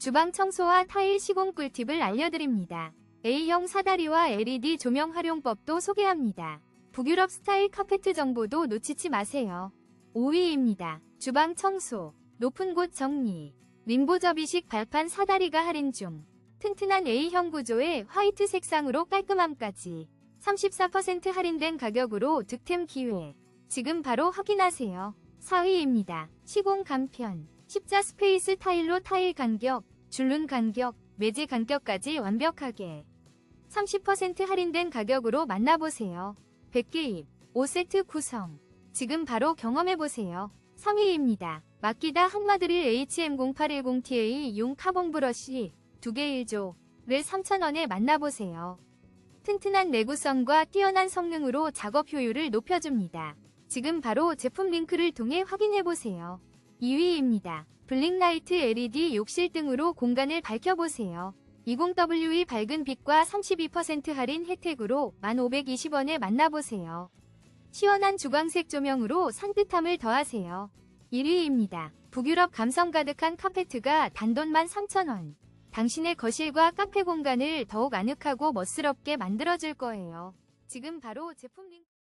주방 청소와 타일 시공 꿀팁을 알려드립니다. A형 사다리와 LED 조명 활용법도 소개합니다. 북유럽 스타일 카페트 정보도 놓치지 마세요. 5위입니다. 주방 청소, 높은 곳 정리, 림보 접이식 발판 사다리가 할인 중. 튼튼한 A형 구조의 화이트 색상으로 깔끔함까지 34% 할인된 가격으로 득템 기회. 지금 바로 확인하세요. 4위입니다. 시공 간편. 십자 스페이스 타일로 타일 간격, 줄눈 간격, 매제 간격까지 완벽하게 30% 할인된 가격으로 만나보세요. 100개입, 5세트 구성. 지금 바로 경험해보세요. 3위입니다. 마키다 한마드릴 HM0810TA 용 카본 브러쉬 2개 1조를 3,000원에 만나보세요. 튼튼한 내구성과 뛰어난 성능으로 작업 효율을 높여줍니다. 지금 바로 제품 링크를 통해 확인해보세요. 2위입니다. 블링라이트 LED 욕실 등으로 공간을 밝혀보세요. 20W 밝은 빛과 32% 할인 혜택으로 1,520원에 만나보세요. 시원한 주광색 조명으로 산뜻함을 더하세요. 1위입니다. 북유럽 감성 가득한 카페트가 단돈 13,000원. 당신의 거실과 카페 공간을 더욱 아늑하고 멋스럽게 만들어줄 거예요. 지금 바로 제품 링크